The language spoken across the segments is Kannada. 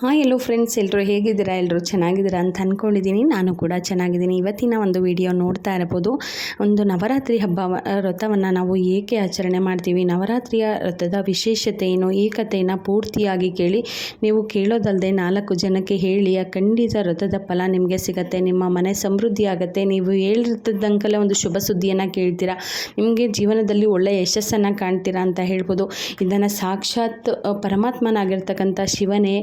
ಹಾಂ ಎಲ್ಲೋ ಫ್ರೆಂಡ್ಸ್ ಎಲ್ಲರೂ ಹೇಗಿದ್ದೀರಾ? ಎಲ್ಲರೂ ಚೆನ್ನಾಗಿದ್ದೀರಾ ಅಂತ ಅಂದ್ಕೊಂಡಿದ್ದೀನಿ ನಾನು ಕೂಡ ಚೆನ್ನಾಗಿದ್ದೀನಿ. ಇವತ್ತಿನ ಒಂದು ವಿಡಿಯೋ ನೋಡ್ತಾ ಇರ್ಬೋದು ಒಂದು ನವರಾತ್ರಿ ಹಬ್ಬ ವ್ರತವನ್ನು ನಾವು ಏಕೆ ಆಚರಣೆ ಮಾಡ್ತೀವಿ? ನವರಾತ್ರಿಯ ವ್ರತದ ವಿಶೇಷತೆ ಏನು? ಏಕತೆಯನ್ನು ಪೂರ್ತಿಯಾಗಿ ಕೇಳಿ, ನೀವು ಕೇಳೋದಲ್ಲದೆ ನಾಲ್ಕು ಜನಕ್ಕೆ ಹೇಳಿ, ಆ ಖಂಡಿತ ವ್ರತದ ಫಲ ನಿಮಗೆ ಸಿಗತ್ತೆ. ನಿಮ್ಮ ಮನೆ ಸಮೃದ್ಧಿ ಆಗುತ್ತೆ. ನೀವು ಹೇಳಿರ್ತದಂಕಲೇ ಒಂದು ಶುಭ ಸುದ್ದಿಯನ್ನು ಕೇಳ್ತೀರಾ? ನಿಮಗೆ ಜೀವನದಲ್ಲಿ ಒಳ್ಳೆಯ ಯಶಸ್ಸನ್ನು ಕಾಣ್ತೀರಾ ಅಂತ ಹೇಳ್ಬೋದು. ಇದನ್ನು ಸಾಕ್ಷಾತ್ ಪರಮಾತ್ಮನಾಗಿರ್ತಕ್ಕಂಥ ಶಿವನೇ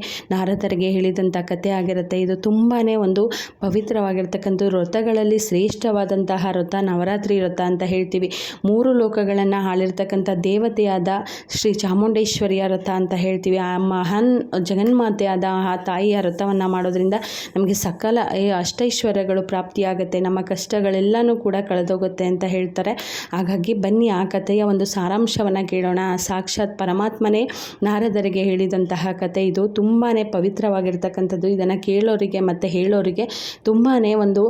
ನಾರದರಿಗೆ ಹೇಳಿದಂಥ ಕಥೆ ಆಗಿರುತ್ತೆ. ಇದು ತುಂಬಾ ಒಂದು ಪವಿತ್ರವಾಗಿರ್ತಕ್ಕಂಥ ವ್ರತಗಳಲ್ಲಿ ಶ್ರೇಷ್ಠವಾದಂತಹ ವ್ರತ, ನವರಾತ್ರಿ ವ್ರತ ಅಂತ ಹೇಳ್ತೀವಿ. ಮೂರು ಲೋಕಗಳನ್ನು ಆಳಿರ್ತಕ್ಕಂಥ ದೇವತೆಯಾದ ಶ್ರೀ ಚಾಮುಂಡೇಶ್ವರಿಯ ವ್ರತ ಅಂತ ಹೇಳ್ತೀವಿ. ಆ ಮಹಾನ್ ಜಗನ್ಮಾತೆಯಾದ ಆ ತಾಯಿಯ ವ್ರತವನ್ನು ಮಾಡೋದ್ರಿಂದ ನಮಗೆ ಸಕಲ ಅಷ್ಟೈಶ್ವರ್ಯಗಳು ಪ್ರಾಪ್ತಿಯಾಗುತ್ತೆ. ನಮ್ಮ ಕಷ್ಟಗಳೆಲ್ಲನೂ ಕೂಡ ಕಳೆದೋಗುತ್ತೆ ಅಂತ ಹೇಳ್ತಾರೆ. ಹಾಗಾಗಿ ಬನ್ನಿ ಆ ಕಥೆಯ ಒಂದು ಸಾರಾಂಶವನ್ನು ಕೇಳೋಣ. ಸಾಕ್ಷಾತ್ ಪರಮಾತ್ಮನೇ ನಾರದರಿಗೆ ಹೇಳಿದಂತಹ ಕಥೆ ಇದು. ತುಂಬಾ ಪವಿತ್ರವಾಗಿರ್ತಕ್ಕಂಥದ್ದು. ಇದನ್ನು ಕೇಳೋರಿಗೆ ಮತ್ತು ಹೇಳೋರಿಗೆ ತುಂಬಾ ಒಂದು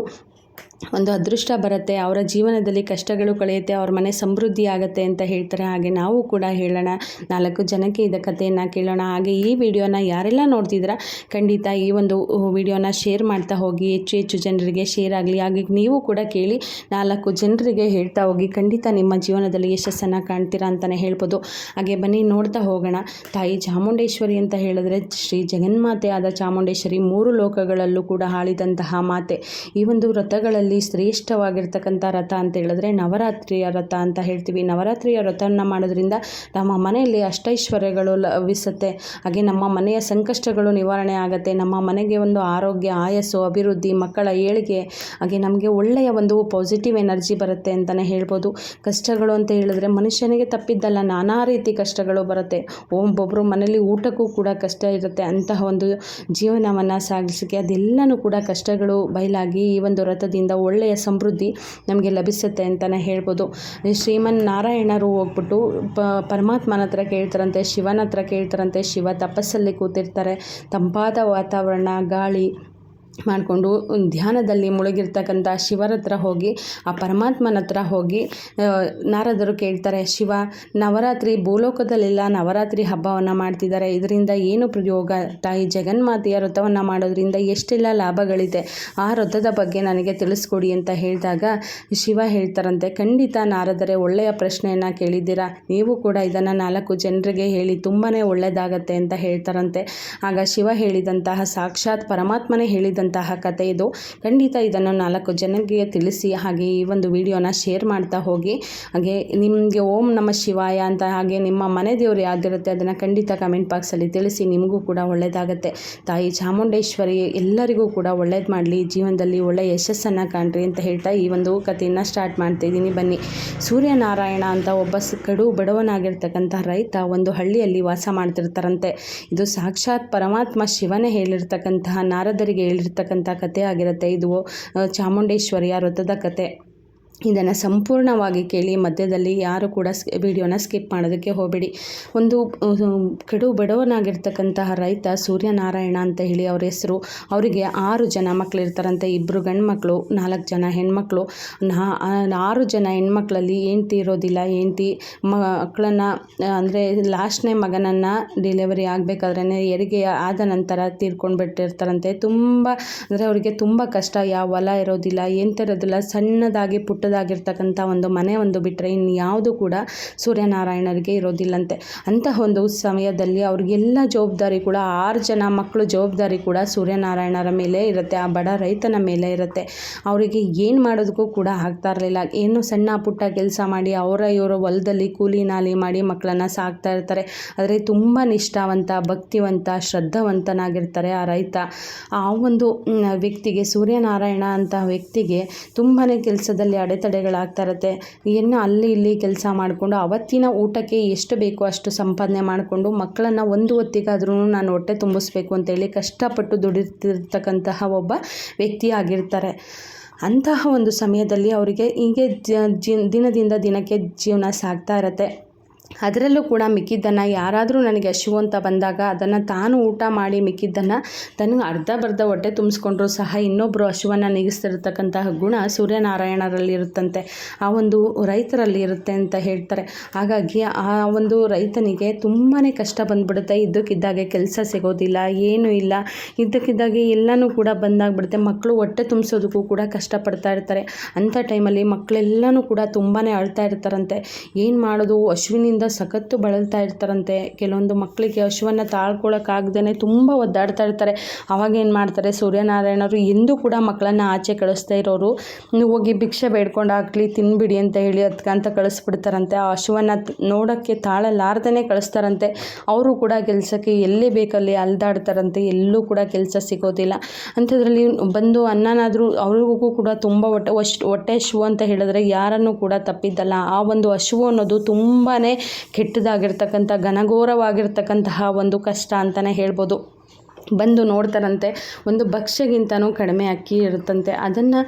ಒಂದು ಅದೃಷ್ಟ ಬರುತ್ತೆ, ಅವರ ಜೀವನದಲ್ಲಿ ಕಷ್ಟಗಳು ಕಳೆಯುತ್ತೆ, ಅವ್ರ ಮನೆ ಸಮೃದ್ಧಿ ಆಗುತ್ತೆ ಅಂತ ಹೇಳ್ತಾರೆ. ಹಾಗೆ ನಾವು ಕೂಡ ಹೇಳೋಣ, ನಾಲ್ಕು ಜನಕ್ಕೆ ಇದ ಕಥೆಯನ್ನು ಕೇಳೋಣ. ಹಾಗೆ ಈ ವಿಡಿಯೋನ ಯಾರೆಲ್ಲ ನೋಡ್ತಿದ್ರ ಖಂಡಿತ ಈ ಒಂದು ವಿಡಿಯೋನ ಶೇರ್ ಮಾಡ್ತಾ ಹೋಗಿ, ಹೆಚ್ಚು ಹೆಚ್ಚು ಜನರಿಗೆ ಶೇರ್ ಆಗಲಿ. ಹಾಗೆ ನೀವು ಕೂಡ ಕೇಳಿ, ನಾಲ್ಕು ಜನರಿಗೆ ಹೇಳ್ತಾ ಹೋಗಿ, ಖಂಡಿತ ನಿಮ್ಮ ಜೀವನದಲ್ಲಿ ಯಶಸ್ಸನ್ನು ಕಾಣ್ತೀರಾ ಅಂತಲೇ ಹೇಳ್ಬೋದು. ಹಾಗೆ ಬನ್ನಿ, ನೋಡ್ತಾ ಹೋಗೋಣ. ತಾಯಿ ಚಾಮುಂಡೇಶ್ವರಿ ಅಂತ ಹೇಳಿದ್ರೆ, ಶ್ರೀ ಜಗನ್ಮಾತೆ ಆದ ಚಾಮುಂಡೇಶ್ವರಿ ಮೂರು ಲೋಕಗಳಲ್ಲೂ ಕೂಡ ಆಳಿದಂತಹ ಮಾತೆ. ಈ ಒಂದು ವ್ರತಗಳಲ್ಲಿ ಶ್ರೇಷ್ಠವಾಗಿರ್ತಕ್ಕಂಥ ರಥ ಅಂತ ಹೇಳಿದ್ರೆ ನವರಾತ್ರಿಯ ರಥ ಅಂತ ಹೇಳ್ತೀವಿ. ನವರಾತ್ರಿಯ ವ್ರತವನ್ನು ಮಾಡೋದ್ರಿಂದ ನಮ್ಮ ಮನೆಯಲ್ಲಿ ಅಷ್ಟೈಶ್ವರ್ಯಗಳು ಲಭಿಸುತ್ತೆ. ಹಾಗೆ ನಮ್ಮ ಮನೆಯ ಸಂಕಷ್ಟಗಳು ನಿವಾರಣೆ ಆಗುತ್ತೆ. ನಮ್ಮ ಮನೆಗೆ ಒಂದು ಆರೋಗ್ಯ, ಆಯಸ್ಸು, ಅಭಿವೃದ್ಧಿ, ಮಕ್ಕಳ ಏಳಿಗೆ, ಹಾಗೆ ನಮಗೆ ಒಳ್ಳೆಯ ಒಂದು ಪಾಸಿಟಿವ್ ಎನರ್ಜಿ ಬರುತ್ತೆ ಅಂತಲೇ ಹೇಳ್ಬೋದು. ಕಷ್ಟಗಳು ಅಂತ ಹೇಳಿದ್ರೆ ಮನುಷ್ಯನಿಗೆ ತಪ್ಪಿದ್ದಲ್ಲ, ನಾನಾ ರೀತಿ ಕಷ್ಟಗಳು ಬರುತ್ತೆ. ಒಬ್ಬೊಬ್ಬರು ಮನೆಯಲ್ಲಿ ಊಟಕ್ಕೂ ಕೂಡ ಕಷ್ಟ ಇರುತ್ತೆ. ಅಂತಹ ಒಂದು ಜೀವನವನ್ನು ಸಾಗಿಸೋಕ್ಕೆ ಅದೆಲ್ಲನೂ ಕೂಡ ಕಷ್ಟಗಳು ಬಯಲಾಗಿ ಈ ಒಂದು ವ್ರತದಿಂದ ಒಳ್ಳೆಯ ಸಮೃದ್ಧಿ ನಮಗೆ ಲಭಿಸುತ್ತೆ ಅಂತಲೇ ಹೇಳ್ಬೋದು. ಶ್ರೀಮನ್ ನಾರಾಯಣರು ಹೋಗ್ಬಿಟ್ಟು ಪರಮಾತ್ಮನ ಹತ್ರ ಕೇಳ್ತಾರಂತೆ, ಶಿವನ ಹತ್ರ ಕೇಳ್ತಾರಂತೆ, ಶಿವ ತಪಸ್ಸಲ್ಲಿ ಕೂತಿರ್ತಾರೆ. ತಂಪಾದ ವಾತಾವರಣ, ಗಾಳಿ ಮಾಡಿಕೊಂಡು ಧ್ಯಾನದಲ್ಲಿ ಮುಳುಗಿರ್ತಕ್ಕಂಥ ಶಿವರ ಹತ್ರ ಹೋಗಿ, ಆ ಪರಮಾತ್ಮನ ಹತ್ರ ಹೋಗಿ ನಾರದರು ಕೇಳ್ತಾರೆ, ಶಿವ, ನವರಾತ್ರಿ ಭೂಲೋಕದಲ್ಲೆಲ್ಲ ನವರಾತ್ರಿ ಹಬ್ಬವನ್ನು ಮಾಡ್ತಿದ್ದಾರೆ. ಇದರಿಂದ ಏನು ಪ್ರಯೋಗ? ತಾಯಿ ಜಗನ್ಮಾತೆಯ ವ್ರತವನ್ನು ಮಾಡೋದ್ರಿಂದ ಎಷ್ಟೆಲ್ಲ ಲಾಭಗಳಿದೆ? ಆ ವ್ರತದ ಬಗ್ಗೆ ನನಗೆ ತಿಳಿಸ್ಕೊಡಿ ಅಂತ ಹೇಳಿದಾಗ ಶಿವ ಹೇಳ್ತಾರಂತೆ, ಖಂಡಿತ ನಾರದರೆ, ಒಳ್ಳೆಯ ಪ್ರಶ್ನೆಯನ್ನು ಕೇಳಿದ್ದೀರಾ? ನೀವು ಕೂಡ ಇದನ್ನು ನಾಲ್ಕು ಜನರಿಗೆ ಹೇಳಿ ತುಂಬಾ ಒಳ್ಳೆಯದಾಗತ್ತೆ ಅಂತ ಹೇಳ್ತಾರಂತೆ. ಆಗ ಶಿವ ಹೇಳಿದಂತಹ ಸಾಕ್ಷಾತ್ ಪರಮಾತ್ಮನೇ ಹೇಳಿದಂತಹ ಕಥೆ ಇದು. ಖಂಡಿತ ಇದನ್ನು ನಾಲ್ಕು ಜನಕ್ಕೆ ತಿಳಿಸಿ, ಹಾಗೆ ಈ ಒಂದು ವಿಡಿಯೋನ ಶೇರ್ ಮಾಡ್ತಾ ಹೋಗಿ. ಹಾಗೆ ನಿಮಗೆ ಓಂ ನಮ್ಮ ಶಿವಾಯ ಅಂತ ಹಾಗೆ ನಿಮ್ಮ ಮನೆ ದೇವರು ಯಾವ್ದಿರುತ್ತೆ ಅದನ್ನು ಖಂಡಿತ ಕಮೆಂಟ್ ಬಾಕ್ಸಲ್ಲಿ ತಿಳಿಸಿ, ನಿಮಗೂ ಕೂಡ ಒಳ್ಳೆಯದಾಗುತ್ತೆ ತಾಯಿ ಚಾಮುಂಡೇಶ್ವರಿ ಎಲ್ಲರಿಗೂ ಕೂಡ ಒಳ್ಳೇದು ಮಾಡಲಿ, ಜೀವನದಲ್ಲಿ ಒಳ್ಳೆಯ ಯಶಸ್ಸನ್ನು ಕಾಣ್ರಿ ಅಂತ ಹೇಳ್ತಾ ಈ ಒಂದು ಕಥೆಯನ್ನು ಸ್ಟಾರ್ಟ್ ಮಾಡ್ತಿದ್ದೀನಿ ಬನ್ನಿ. ಸೂರ್ಯನಾರಾಯಣ ಅಂತ ಒಬ್ಬ ಕಡು ಬಡವನಾಗಿರ್ತಕ್ಕಂಥ ರೈತ ಒಂದು ಹಳ್ಳಿಯಲ್ಲಿ ವಾಸ ಮಾಡ್ತಿರ್ತಾರಂತೆ. ಇದು ಸಾಕ್ಷಾತ್ ಪರಮಾತ್ಮ ಶಿವನೇ ಹೇಳಿರ್ತಕ್ಕಂತಹ ನಾರದರಿಗೆ ಹೇಳಿರ್ತಕ್ಕಂಥ ಕಥೆ ಆಗಿರುತ್ತೆ. ಇದು ಚಾಮುಂಡೇಶ್ವರಿಯ ವ್ರತದ ಕಥೆ ಇದನ್ನು ಸಂಪೂರ್ಣವಾಗಿ ಕೇಳಿ ಮಧ್ಯದಲ್ಲಿ ಯಾರು ಕೂಡ ಸ್ ವಿಡಿಯೋನ ಸ್ಕಿಪ್ ಮಾಡೋದಕ್ಕೆ ಹೋಗಬೇಡಿ. ಒಂದು ಕಡು ಬಡವನಾಗಿರ್ತಕ್ಕಂತಹ ರೈತ ಸೂರ್ಯನಾರಾಯಣ ಅಂತ ಹೇಳಿ ಅವ್ರ ಹೆಸರು. ಅವರಿಗೆ ಆರು ಜನ ಮಕ್ಕಳು ಇರ್ತಾರಂತೆ ಇಬ್ಬರು ಗಂಡು ಮಕ್ಕಳು ನಾಲ್ಕು ಜನ ಹೆಣ್ಮಕ್ಳು. ನಾ ಆರು ಜನ ಹೆಣ್ಮಕ್ಳಲ್ಲಿ ಹೆಂಡ್ತಿ ಇರೋದಿಲ್ಲ. ಹೆಂಡ್ತಿ ಮಕ್ಕಳನ್ನು, ಅಂದರೆ ಲಾಸ್ಟ್ನೇ ಮಗನನ್ನು ಡೆಲಿವರಿ ಆಗಬೇಕಾದ್ರೆ ಹೆರಿಗೆ ಆದ ನಂತರ ತೀರ್ಕೊಂಡು ಬಿಟ್ಟಿರ್ತಾರಂತೆ ತುಂಬ, ಅಂದರೆ ಅವರಿಗೆ ತುಂಬ ಕಷ್ಟ. ಯಾವ ಹೊಲ ಇರೋದಿಲ್ಲ ಎಂತಿರೋದಿಲ್ಲ ಸಣ್ಣದಾಗಿ ಪುಟ್ಟದಾಗಿರ್ತಕ್ಕಂಥ ಒಂದು ಮನೆ ಒಂದು ಬಿಟ್ಟರೆ ಇನ್ಯಾವುದು ಕೂಡ ಸೂರ್ಯನಾರಾಯಣರಿಗೆ ಇರೋದಿಲ್ಲಂತೆ. ಅಂತಹ ಒಂದು ಸಮಯದಲ್ಲಿ ಅವ್ರಿಗೆಲ್ಲ ಜವಾಬ್ದಾರಿ ಕೂಡ, ಆರು ಜನ ಮಕ್ಕಳು ಜವಾಬ್ದಾರಿ ಕೂಡ ಸೂರ್ಯನಾರಾಯಣರ ಮೇಲೆ ಇರುತ್ತೆ, ಆ ಬಡ ರೈತನ ಮೇಲೆ ಇರುತ್ತೆ. ಅವರಿಗೆ ಏನು ಮಾಡೋದಕ್ಕೂ ಕೂಡ ಆಗ್ತಾ ಇರಲಿಲ್ಲ. ಏನು ಸಣ್ಣ ಪುಟ್ಟ ಕೆಲಸ ಮಾಡಿ, ಅವರ ಇವರ ಹೊಲದಲ್ಲಿ ಕೂಲಿ ನಾಲಿ ಮಾಡಿ ಮಕ್ಕಳನ್ನು ಸಾಕ್ತಾ ಇರ್ತಾರೆ. ಆದರೆ ತುಂಬ ನಿಷ್ಠಾವಂತ, ಭಕ್ತಿವಂತ, ಶ್ರದ್ಧಾವಂತನಾಗಿರ್ತಾರೆ ಆ ರೈತ. ಆ ಒಂದು ವ್ಯಕ್ತಿಗೆ ಸೂರ್ಯನಾರಾಯಣ ಅಂತ ವ್ಯಕ್ತಿಗೆ ತುಂಬಾ ಕೆಲಸದಲ್ಲಿ ಅಡೆತಡೆಗಳಾಗ್ತಾ ಇರುತ್ತೆ. ಏನು ಅಲ್ಲಿ ಇಲ್ಲಿ ಕೆಲಸ ಮಾಡಿಕೊಂಡು ಅವತ್ತಿನ ಊಟಕ್ಕೆ ಎಷ್ಟು ಬೇಕೋ ಅಷ್ಟು ಸಂಪಾದನೆ ಮಾಡಿಕೊಂಡು ಮಕ್ಕಳನ್ನು ಒಂದು ಹೊತ್ತಿಗಾದ್ರೂ ನಾನು ಹೊಟ್ಟೆ ತುಂಬಿಸ್ಬೇಕು ಅಂತೇಳಿ ಕಷ್ಟಪಟ್ಟು ದುಡಿತಿರ್ತಕ್ಕಂತಹ ಒಬ್ಬ ವ್ಯಕ್ತಿ ಆಗಿರ್ತಾರೆ. ಅಂತಹ ಒಂದು ಸಮಯದಲ್ಲಿ ಅವರಿಗೆ ಹೀಗೆ ದಿನದಿಂದ ದಿನಕ್ಕೆ ಜೀವನ ಸಾಗ್ತಾ ಇರತ್ತೆ. ಅದರಲ್ಲೂ ಕೂಡ ಮಿಕ್ಕಿದ್ದನ್ನು ಯಾರಾದರೂ ನನಗೆ ಹಸಿವು ಅಂತ ಬಂದಾಗ ಅದನ್ನು ತಾನು ಊಟ ಮಾಡಿ ಮಿಕ್ಕಿದ್ದನ್ನು ತನಗೆ ಅರ್ಧ ಬರ್ಧ ಹೊಟ್ಟೆ ತುಂಬಿಸ್ಕೊಂಡ್ರೂ ಸಹ ಇನ್ನೊಬ್ಬರು ಹಸಿವನ್ನು ನೀಗಿಸ್ತಿರ್ತಕ್ಕಂತಹ ಗುಣ ಸೂರ್ಯನಾರಾಯಣರಲ್ಲಿ ಇರುತ್ತಂತೆ. ಆ ಒಂದು ರೈತರಲ್ಲಿ ಇರುತ್ತೆ ಅಂತ ಹೇಳ್ತಾರೆ. ಹಾಗಾಗಿ ಆ ಒಂದು ರೈತನಿಗೆ ತುಂಬಾ ಕಷ್ಟ ಬಂದ್ಬಿಡುತ್ತೆ. ಇದ್ದಕ್ಕಿದ್ದಾಗೆ ಕೆಲಸ ಸಿಗೋದಿಲ್ಲ, ಏನೂ ಇಲ್ಲ. ಇದ್ದಕ್ಕಿದ್ದಾಗೆ ಎಲ್ಲನೂ ಕೂಡ ಬಂದಾಗ್ಬಿಡುತ್ತೆ. ಮಕ್ಕಳು ಹೊಟ್ಟೆ ತುಂಬಿಸೋದಕ್ಕೂ ಕೂಡ ಕಷ್ಟಪಡ್ತಾ ಇರ್ತಾರೆ. ಅಂಥ ಟೈಮಲ್ಲಿ ಮಕ್ಕಳೆಲ್ಲನೂ ಕೂಡ ತುಂಬಾ ಅಳ್ತಾ ಇರ್ತಾರಂತೆ. ಏನು ಮಾಡೋದು? ಸಖತ್ತು ಬಳಲ್ತಾ ಇರ್ತಾರಂತೆ. ಕೆಲವೊಂದು ಮಕ್ಕಳಿಗೆ ಹಸುವನ್ನು ತಾಳ್ಕೊಳಕ್ಕಾಗ್ದೇ ತುಂಬ ಒದ್ದಾಡ್ತಾ ಇರ್ತಾರೆ. ಅವಾಗ ಏನು ಮಾಡ್ತಾರೆ, ಸೂರ್ಯನಾರಾಯಣರು ಎಂದೂ ಕೂಡ ಮಕ್ಕಳನ್ನು ಆಚೆ ಕಳಿಸ್ತಾ ಇರೋರು. ಹೋಗಿ ಭಿಕ್ಷೆ ಬೇಡ್ಕೊಂಡು ಹಾಕ್ಲಿ ತಿನ್ಬಿಡಿ ಅಂತ ಹೇಳಿ ಅಂತ ಕಳಿಸ್ಬಿಡ್ತಾರಂತೆ. ಆ ಹಸುವನ್ನು ನೋಡೋಕ್ಕೆ ತಾಳಲಾರ್ದೇ ಕಳಿಸ್ತಾರಂತೆ. ಅವರು ಕೂಡ ಕೆಲಸಕ್ಕೆ ಎಲ್ಲಿ ಬೇಕಲ್ಲಿ ಅಲ್ದಾಡ್ತಾರಂತೆ. ಎಲ್ಲೂ ಕೂಡ ಕೆಲಸ ಸಿಗೋದಿಲ್ಲ. ಅಂಥದ್ರಲ್ಲಿ ಬಂದು ಅನ್ನನಾದರೂ ಅವ್ರಿಗೂ ಕೂಡ ತುಂಬ ಹೊಟ್ಟೆ ಹೊಟ್ಟೆ ಹಸಿವು ಅಂತ ಹೇಳಿದ್ರೆ ಯಾರನ್ನು ಕೂಡ ತಪ್ಪಿದ್ದಲ್ಲ. ಆ ಒಂದು ಹಸುವು ಅನ್ನೋದು ತುಂಬಾ ಕೆಟ್ಟದಾಗಿರ್ತಕ್ಕಂಥ ಘನಘೋರವಾಗಿರ್ತಕ್ಕಂತಹ ಒಂದು ಕಷ್ಟ ಅಂತಲೇ ಹೇಳ್ಬೋದು. ಬಂದು ನೋಡ್ತಾರಂತೆ, ಒಂದು ಭಕ್ಷ್ಯಗಿಂತನೂ ಕಡಿಮೆ ಅಕ್ಕಿ ಇರುತ್ತಂತೆ. ಅದನ್ನು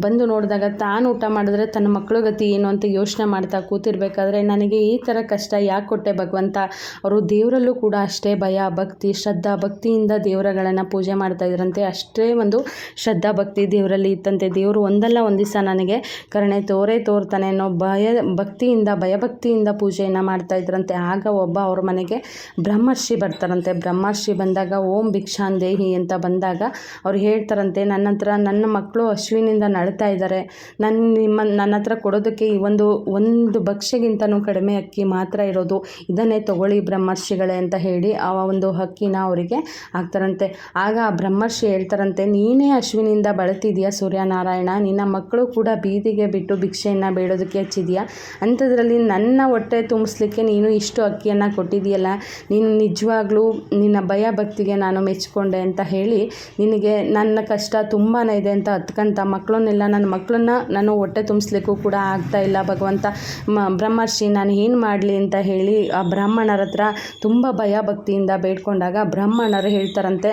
ಬಂದು ನೋಡಿದಾಗ ತಾನು ಊಟ ಮಾಡಿದ್ರೆ ತನ್ನ ಮಕ್ಕಳ ಗತಿ ಏನು ಅಂತ ಯೋಚನೆ ಮಾಡ್ತಾ ಕೂತಿರ್ಬೇಕಾದ್ರೆ, ನನಗೆ ಈ ಥರ ಕಷ್ಟ ಯಾಕೆ ಕೊಟ್ಟೆ ಭಗವಂತ? ಅವರು ದೇವರಲ್ಲೂ ಕೂಡ ಅಷ್ಟೇ ಭಯ, ಭಕ್ತಿ, ಶ್ರದ್ಧಾ, ಭಕ್ತಿಯಿಂದ ದೇವರಗಳನ್ನು ಪೂಜೆ ಮಾಡ್ತಾ ಇದ್ರಂತೆ. ಅಷ್ಟೇ ಒಂದು ಶ್ರದ್ಧಾ, ಭಕ್ತಿ ದೇವರಲ್ಲಿ ಇತ್ತಂತೆ. ದೇವರು ಒಂದಲ್ಲ ಒಂದು ದಿವಸ ನನಗೆ ಕರುಣೆ ತೋರೇ ತೋರ್ತಾನೆ ಅನ್ನೋ ಭಯ, ಭಕ್ತಿಯಿಂದ, ಭಯಭಕ್ತಿಯಿಂದ ಪೂಜೆಯನ್ನು ಮಾಡ್ತಾ ಇದ್ರಂತೆ. ಆಗ ಒಬ್ಬ ಅವ್ರ ಮನೆಗೆ ಬ್ರಹ್ಮರ್ಷಿ ಬರ್ತಾರಂತೆ. ಬ್ರಹ್ಮರ್ಷಿ ಬಂದಾಗ ಓಂ ಭಿಕ್ಷಾನ್ ದೇಹಿ ಅಂತ ಬಂದಾಗ ಅವ್ರು ಹೇಳ್ತಾರಂತೆ, ನನ್ನ ಹತ್ರ ನನ್ನ ಮಕ್ಕಳು ಅಶ್ವಿನಿಂದ ನಳ್ತಾ ಇದ್ದಾರೆ. ನನ್ನ ನಿಮ್ಮ, ನನ್ನ ಹತ್ರ ಕೊಡೋದಕ್ಕೆ ಈ ಒಂದು ಒಂದು ಭಕ್ಷ್ಯಗಿಂತನೂ ಕಡಿಮೆ ಅಕ್ಕಿ ಮಾತ್ರ ಇರೋದು. ಇದನ್ನೇ ತಗೊಳ್ಳಿ ಬ್ರಹ್ಮರ್ಷಿಗಳೇ ಅಂತ ಹೇಳಿ ಆ ಒಂದು ಹಕ್ಕಿನ ಅವರಿಗೆ ಹಾಕ್ತಾರಂತೆ. ಆಗ ಆ ಬ್ರಹ್ಮರ್ಷಿ ಹೇಳ್ತಾರಂತೆ, ನೀನೇ ಅಶ್ವಿನಿಂದ ಬಳತಿದೆಯಾ ಸೂರ್ಯನಾರಾಯಣ? ನಿನ್ನ ಮಕ್ಕಳು ಕೂಡ ಬೀದಿಗೆ ಬಿಟ್ಟು ಭಿಕ್ಷೆಯನ್ನು ಬೇಡೋದಕ್ಕೆ ಹಚ್ಚಿದೆಯಾ? ಅಂಥದ್ರಲ್ಲಿ ನನ್ನ ಹೊಟ್ಟೆ ತುಂಬಿಸ್ಲಿಕ್ಕೆ ನೀನು ಇಷ್ಟು ಅಕ್ಕಿಯನ್ನು ಕೊಟ್ಟಿದೆಯಲ್ಲ ನೀನು ನಿಜವಾಗ್ಲೂ ನಿನ್ನ ಭಯ ಭಕ್ತಿಗೆ ನಾನು ಮೆಚ್ಚಿಕೊಂಡೆ ಅಂತ ಹೇಳಿ ನಿನಗೆ ನನ್ನ ಕಷ್ಟ ತುಂಬಾ ಇದೆ ಅಂತ ಹತ್ಕಂತ ಮಕ್ಕಳನ್ನೆಲ್ಲ ನನ್ನ ಮಕ್ಕಳನ್ನ ನಾನು ಹೊಟ್ಟೆ ತುಂಬಿಸ್ಲಿಕ್ಕೂ ಕೂಡ ಆಗ್ತಾ ಇಲ್ಲ. ಭಗವಂತ, ಮ, ಬ್ರಹ್ಮರ್ಷಿ, ನಾನು ಏನು ಮಾಡಲಿ ಅಂತ ಹೇಳಿ ಆ ಬ್ರಾಹ್ಮಣರ ಹತ್ರ ತುಂಬ ಭಯ ಭಕ್ತಿಯಿಂದ ಬೇಡ್ಕೊಂಡಾಗ ಬ್ರಾಹ್ಮಣರು ಹೇಳ್ತಾರಂತೆ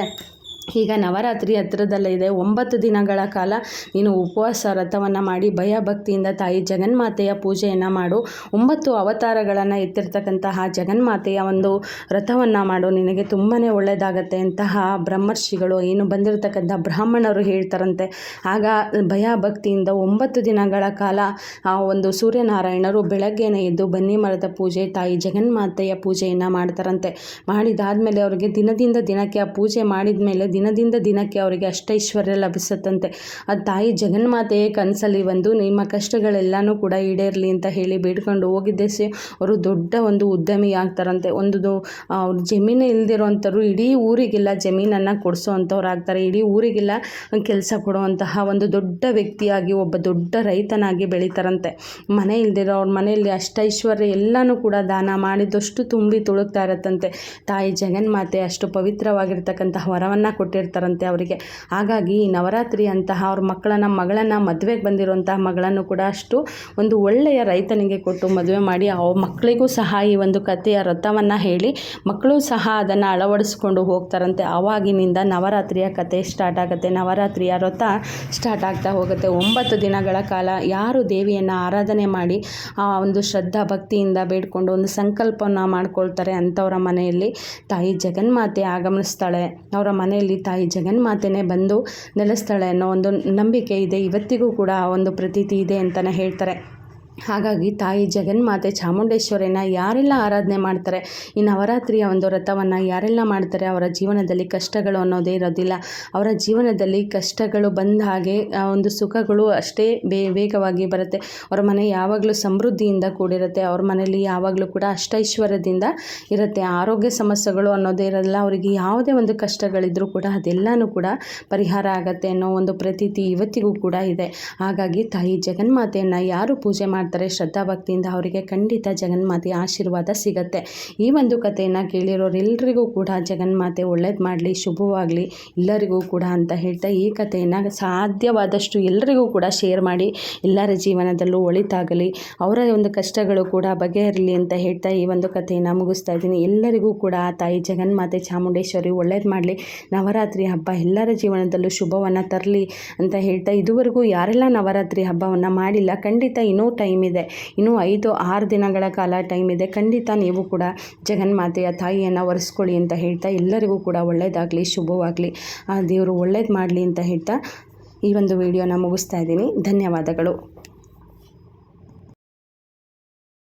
ಈಗ ನವರಾತ್ರಿ ಹತ್ರದಲ್ಲೇ ಇದೆ. ಒಂಬತ್ತು ದಿನಗಳ ಕಾಲ ನೀನು ಉಪವಾಸ ವ್ರತವನ್ನು ಮಾಡಿ ಭಯ ಭಕ್ತಿಯಿಂದ ತಾಯಿ ಜಗನ್ಮಾತೆಯ ಪೂಜೆಯನ್ನು ಮಾಡು. ಒಂಬತ್ತು ಅವತಾರಗಳನ್ನು ಎತ್ತಿರ್ತಕ್ಕಂತಹ ಜಗನ್ಮಾತೆಯ ಒಂದು ವ್ರತವನ್ನು ಮಾಡು. ನಿನಗೆ ತುಂಬಾ ಒಳ್ಳೆಯದಾಗತ್ತೆ ಅಂತಹ ಬ್ರಹ್ಮರ್ಷಿಗಳು, ಏನು ಬಂದಿರತಕ್ಕಂಥ ಬ್ರಾಹ್ಮಣರು ಹೇಳ್ತಾರಂತೆ. ಆಗ ಭಯ ಭಕ್ತಿಯಿಂದ ಒಂಬತ್ತು ದಿನಗಳ ಕಾಲ ಆ ಒಂದು ಸೂರ್ಯನಾರಾಯಣರು ಬೆಳಗ್ಗೆನೇ ಎದ್ದು ಬನ್ನಿ ಮರದ ಪೂಜೆ, ತಾಯಿ ಜಗನ್ಮಾತೆಯ ಪೂಜೆಯನ್ನು ಮಾಡ್ತಾರಂತೆ. ಮಾಡಿದಾದಮೇಲೆ ಅವರಿಗೆ ದಿನದಿಂದ ದಿನಕ್ಕೆ ಆ ಪೂಜೆ ಮಾಡಿದ ಮೇಲೆ ದಿನದಿಂದ ದಿನಕ್ಕೆ ಅವರಿಗೆ ಅಷ್ಟೈಶ್ವರ್ಯ ಲಭಿಸುತ್ತಂತೆ. ಆ ತಾಯಿ ಜಗನ್ಮಾತೆಯೇ ಕನಸಲ್ಲಿ ಬಂದು ನಿಮ್ಮ ಕಷ್ಟಗಳೆಲ್ಲನೂ ಕೂಡ ಈಡೇರಲಿ ಅಂತ ಹೇಳಿ ಬೇಡ್ಕೊಂಡು ಹೋಗಿದ್ದೆ ಸೇ. ಅವರು ದೊಡ್ಡ ಒಂದು ಉದ್ಯಮಿ ಆಗ್ತಾರಂತೆ. ಒಂದು ಅವ್ರ ಜಮೀನು ಇಲ್ದಿರೋಂಥವ್ರು ಇಡೀ ಊರಿಗೆಲ್ಲ ಜಮೀನನ್ನು ಕೊಡಿಸೋ ಅಂಥವ್ರು ಆಗ್ತಾರೆ ಇಡೀ ಊರಿಗೆಲ್ಲ ಕೆಲಸ ಕೊಡುವಂತಹ ಒಂದು ದೊಡ್ಡ ವ್ಯಕ್ತಿಯಾಗಿ ಒಬ್ಬ ದೊಡ್ಡ ರೈತನಾಗಿ ಬೆಳೀತಾರಂತೆ. ಮನೆ ಇಲ್ದಿರೋ, ಅವ್ರ ಮನೆಯಲ್ಲಿ ಅಷ್ಟೈಶ್ವರ್ಯ ಎಲ್ಲನೂ ಕೂಡ ದಾನ ಮಾಡಿದಷ್ಟು ತುಂಬಿ ತುಳುಕ್ತಾ ಇರತ್ತಂತೆ. ತಾಯಿ ಜಗನ್ಮಾತೆ ಅಷ್ಟು ಪವಿತ್ರವಾಗಿರ್ತಕ್ಕಂತಹ ವರವನ್ನು ಕೊಟ್ಟಿರ್ತಾರಂತೆ ಅವರಿಗೆ. ಹಾಗಾಗಿ ನವರಾತ್ರಿ ಅಂತಹ ಅವ್ರ ಮಕ್ಕಳನ್ನ, ಮಗಳನ್ನು ಮದುವೆಗೆ ಬಂದಿರುವಂತಹ ಮಗಳನ್ನು ಕೂಡ ಅಷ್ಟು ಒಂದು ಒಳ್ಳೆಯ ರೈತನಿಗೆ ಕೊಟ್ಟು ಮದುವೆ ಮಾಡಿ ಆ ಮಕ್ಕಳಿಗೂ ಸಹ ಈ ಒಂದು ಕಥೆಯ ರಥವನ್ನು ಹೇಳಿ ಮಕ್ಕಳು ಸಹ ಅದನ್ನು ಅಳವಡಿಸ್ಕೊಂಡು ಹೋಗ್ತಾರಂತೆ. ಆವಾಗಿನಿಂದ ನವರಾತ್ರಿಯ ಕತೆ ಸ್ಟಾರ್ಟ್ ಆಗುತ್ತೆ. ನವರಾತ್ರಿಯ ವ್ರತ ಸ್ಟಾರ್ಟ್ ಆಗ್ತಾ ಹೋಗುತ್ತೆ. ಒಂಬತ್ತು ದಿನಗಳ ಕಾಲ ಯಾರು ದೇವಿಯನ್ನು ಆರಾಧನೆ ಮಾಡಿ ಆ ಒಂದು ಶ್ರದ್ಧಾ ಭಕ್ತಿಯಿಂದ ಬೇಡ್ಕೊಂಡು ಒಂದು ಸಂಕಲ್ಪವನ್ನು ಮಾಡ್ಕೊಳ್ತಾರೆ ಅಂಥವರ ಮನೆಯಲ್ಲಿ. ತಾಯಿ ಜಗನ್ಮಾತೆ ಆಗಮನಿಸ್ತಾಳೆ ಅವರ ಮನೆಯಲ್ಲಿ ತಾಯಿ ಜಗನ್ಮಾತೆನೇ ಬಂದು ನೆಲೆಸ್ತಾಳೆ ಅನ್ನೋ ಒಂದು ನಂಬಿಕೆ ಇದೆ. ಇವತ್ತಿಗೂ ಕೂಡ ಆ ಒಂದು ಪ್ರತೀತಿ ಇದೆ ಅಂತಲೇ ಹೇಳ್ತಾರೆ. ಹಾಗಾಗಿ ತಾಯಿ ಜಗನ್ಮಾತೆ ಚಾಮುಂಡೇಶ್ವರಿನ ಯಾರೆಲ್ಲ ಆರಾಧನೆ ಮಾಡ್ತಾರೆ? ಈ ನವರಾತ್ರಿಯ ಒಂದು ವ್ರತವನ್ನು ಯಾರೆಲ್ಲ ಮಾಡ್ತಾರೆ? ಅವರ ಜೀವನದಲ್ಲಿ ಕಷ್ಟಗಳು ಅನ್ನೋದೇ ಇರೋದಿಲ್ಲ. ಅವರ ಜೀವನದಲ್ಲಿ ಕಷ್ಟಗಳು ಬಂದ ಹಾಗೆ ಒಂದು ಸುಖಗಳು ಅಷ್ಟೇ ವೇಗವಾಗಿ ಬರುತ್ತೆ. ಅವರ ಮನೆ ಯಾವಾಗಲೂ ಸಮೃದ್ಧಿಯಿಂದ ಕೂಡಿರುತ್ತೆ. ಅವ್ರ ಮನೆಯಲ್ಲಿ ಯಾವಾಗಲೂ ಕೂಡ ಅಷ್ಟೈಶ್ವರ್ಯದಿಂದ ಇರುತ್ತೆ. ಆರೋಗ್ಯ ಸಮಸ್ಯೆಗಳು ಅನ್ನೋದೇ ಇರೋದಿಲ್ಲ. ಅವರಿಗೆ ಯಾವುದೇ ಒಂದು ಕಷ್ಟಗಳಿದ್ರೂ ಕೂಡ ಅದೆಲ್ಲನೂ ಕೂಡ ಪರಿಹಾರ ಆಗುತ್ತೆ ಅನ್ನೋ ಒಂದು ಪ್ರತೀತಿ ಇವತ್ತಿಗೂ ಕೂಡ ಇದೆ. ಹಾಗಾಗಿ ತಾಯಿ ಜಗನ್ಮಾತೆಯನ್ನು ಯಾರು ಪೂಜೆ ಮಾಡಿ ಮಾಡ್ತಾರೆ. ಶ್ರದ್ಧಾಭಕ್ತಿಯಿಂದ ಅವರಿಗೆ ಖಂಡಿತ ಜಗನ್ಮಾತೆ ಆಶೀರ್ವಾದ ಸಿಗತ್ತೆ. ಈ ಒಂದು ಕಥೆಯನ್ನು ಕೇಳಿರೋರೆಲ್ಲರಿಗೂ ಕೂಡ ಜಗನ್ಮಾತೆ ಒಳ್ಳೇದು ಮಾಡಲಿ, ಶುಭವಾಗಲಿ, ಎಲ್ಲರಿಗೂ ಕೂಡ ಅಂತ ಹೇಳ್ತಾ ಈ ಕಥೆಯನ್ನು ಸಾಧ್ಯವಾದಷ್ಟು ಎಲ್ಲರಿಗೂ ಕೂಡ ಶೇರ್ ಮಾಡಿ, ಎಲ್ಲರ ಜೀವನದಲ್ಲೂ ಒಳಿತಾಗಲಿ, ಅವರ ಒಂದು ಕಷ್ಟಗಳು ಕೂಡ ಬಗೆಹರಲಿ ಅಂತ ಹೇಳ್ತಾ ಈ ಒಂದು ಕಥೆಯನ್ನು ಮುಗಿಸ್ತಾ ಇದ್ದೀನಿ. ಎಲ್ಲರಿಗೂ ಕೂಡ ಆ ತಾಯಿ ಜಗನ್ಮಾತೆ ಚಾಮುಂಡೇಶ್ವರಿ ಒಳ್ಳೇದು ಮಾಡಲಿ, ನವರಾತ್ರಿ ಹಬ್ಬ ಎಲ್ಲರ ಜೀವನದಲ್ಲೂ ಶುಭವನ್ನು ತರಲಿ ಅಂತ ಹೇಳ್ತಾ ಇದುವರೆಗೂ ಯಾರೆಲ್ಲ ನವರಾತ್ರಿ ಹಬ್ಬವನ್ನು ಮಾಡಿಲ್ಲ, ಖಂಡಿತ ಇನ್ನೂ ಟೈಮ್ ಟೈಮ್ ಇದೆ. ಇನ್ನೂ ಐದು, ಆರು ದಿನಗಳ ಕಾಲ ಟೈಮ್ ಇದೆ. ಖಂಡಿತ ನೀವು ಕೂಡ ಜಗನ್ಮಾತೆಯ ತಾಯಿಯನ್ನು ಒರೆಸ್ಕೊಳ್ಳಿ ಅಂತ ಹೇಳ್ತಾ ಎಲ್ಲರಿಗೂ ಕೂಡ ಒಳ್ಳೆಯದಾಗಲಿ ಶುಭವಾಗಲಿ. ಆ ದೇವರು ಒಳ್ಳೇದು ಮಾಡಲಿ ಅಂತ ಹೇಳ್ತಾ ಈ ಒಂದು ವಿಡಿಯೋನ ಮುಗಿಸ್ತಾ ಇದ್ದೀನಿ. ಧನ್ಯವಾದಗಳು.